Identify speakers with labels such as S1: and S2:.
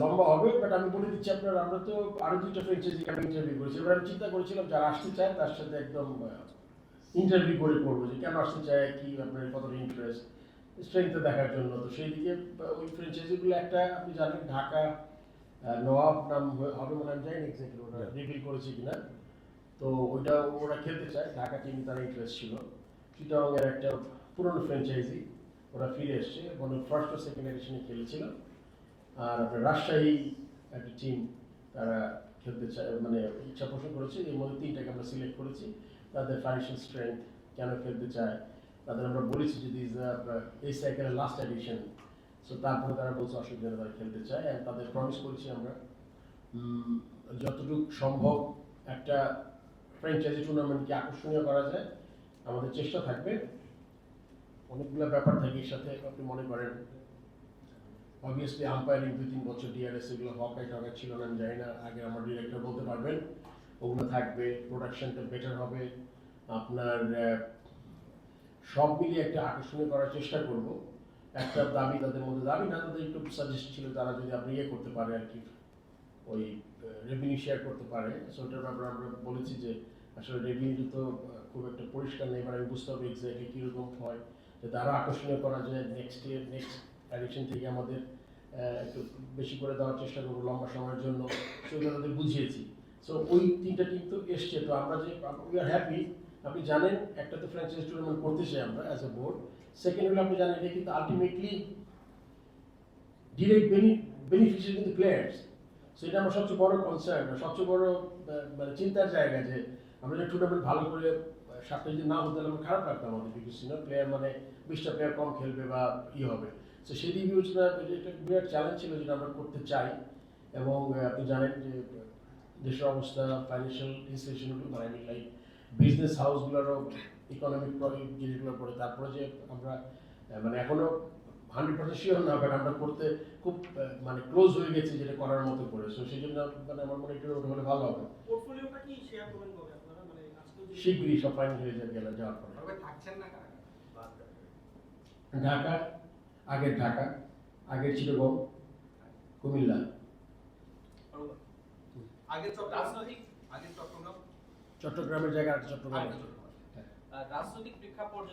S1: লম্বা হবে বাট আমি বলে দিচ্ছি আপনার আমরা তো আরও দুইটা ফ্রেঞ্চাইজি আমি ইন্টারভিউ করেছি। এবার আমি চিন্তা করেছিলাম যারা আসতে চায় তার সাথে একদম ইন্টারভিউ করে করব যে কেন আসতে চায় কি আপনার কতটা ইন্টারেস্ট স্ট্রেংথে দেখার জন্য। তো সেই দিকে ওই ফ্রেঞ্চাইজিগুলো একটা আপনি জানেন ঢাকা নবাব নাম হবে মনে আমি জানি এক্স্যাক্টলি
S2: Yeah.
S1: রিভিল করেছে কিনা। তো ওইটা ওরা খেলতে চায় ঢাকা টিমে তার ইন্টারেস্ট ছিল। চিটাগংয়ের একটা পুরনো ফ্র্যাঞ্চাইজি ওরা ফিরে এসছে মানে ফার্স্ট ও সেকেন্ড এডিশনে খেলেছিল। আর আপনার রাজশাহী একটা টিম তারা খেলতে চায় মানে ইচ্ছা পোষণ করেছে। এর মধ্যে তিনটাকে আমরা সিলেক্ট করেছি। তাদের ফাইন্যান্সিয়াল স্ট্রেংথ কেন খেলতে চায়? তাদের আমরা বলেছি যে দিস এই সাইকেলের লাস্ট এডিশন সো তারপরে তারা বলছে অসুবিধা তারা খেলতে চায়। আর তাদের প্রমিস করেছি আমরা যতটুকু সম্ভব একটা ফ্র্যাঞ্চাইজি টুর্নামেন্টকে আকর্ষণীয় করা যায়। আমাদের চেষ্টা থাকবে। অনেকগুলো ব্যাপার থাকে, এর সাথে আপনি মনে করেন। অবভিয়াসলি আম্পায়ারিং দুই তিন বছর ডিআরএস এগুলো হকাই টকাই ছিল না, আমি জানি না, আগে আমার ডিরেক্টর বলতে পারবেন। ওগুলো থাকবে প্রোডাকশনটা বেটার হবে। আপনার সব মিলিয়ে একটা আকর্ষণীয় করার চেষ্টা করব। একটা দাবি তাদের মধ্যে, দাবি না, তাদের একটু সাজেস্ট ছিল তারা যদি আপনি ইয়ে করতে পারে আর কি, ওই রেভিনিউ শেয়ার করতে পারে। সো ব্যাপারে আমরা বলেছি যে, আসলে রেভিনিউ তো খুব একটা পরিষ্কার নেই, এবার আমি বুঝতে হবে এক্স্যাক্টলি কীরকম হয়। আরও আকর্ষণীয় করা যায় নেক্সট ইয়ার নেক্সট অ্যাডিকশন থেকে আমাদের একটু বেশি করে দেওয়ার চেষ্টা করব লম্বা সময়ের জন্য। সেগুলো তাদের বুঝিয়েছি। সো ওই তিনটা টিম তো এসছে। তো আমরা যে উই আর হ্যাপি আপনি জানেন, একটা তো ফ্র্যাঞ্চাইজ টুর্নামেন্ট করতে চাই আমরা অ্যাজ এ বোর্ড সেকেন্ড হলো, আপনি জানেন, এটা কিন্তু আলটিমেটলি ডিরেক্ট বেনিফিশিয়ারি কিন্তু প্লেয়ার্স সো এটা আমার সবচেয়ে বড় কনসার্ন সবচেয়ে বড় মানে চিন্তার জায়গা যে, আমরা যে টুর্নামেন্ট ভালো করে সাতটা যদি না হতে, তাহলে আমার খারাপ লাগতো আমাদের বিকজ না প্লেয়ার মানে বিশটা প্লেয়ার কম খেলবে বা ই হবে। সো সেই দিক বিবেচনা এটা একটা বিরাট চ্যালেঞ্জ ছিল যেটা আমরা করতে চাই। এবং আপনি জানেন যে দেশের অবস্থা ফাইন্যান্সিয়াল ইনস্টিটিউশনগুলো মানে লাইক বিজনেস হাউসগুলোরও ইকোনমিক প্রবলেম জিনিসগুলো পড়ে তারপরে যে আমরা মানে এখনও হান্ড্রেড পার্সেন্ট শিওর না বাট আমরা করতে খুব মানে ক্লোজ হয়ে গেছি যেটা করার মতো করে। সো সেই জন্য মানে আমার মনে হয় একটু হলে ভালো হবে।
S3: পোর্টফোলিওটা কি শেয়ার করবেন কবে আপনারা? মানে
S1: শীঘ্রই সব ফাইনাল হয়ে যাবে গেলে যাওয়ার পরে।
S2: তবে থাকছেন না
S1: ঢাকা আগের ঢাকা আগের ছিল কুমিল্লা। চট্টগ্রামের জায়গা চট্টগ্রাম
S4: রাজনৈতিক প্রেক্ষাপট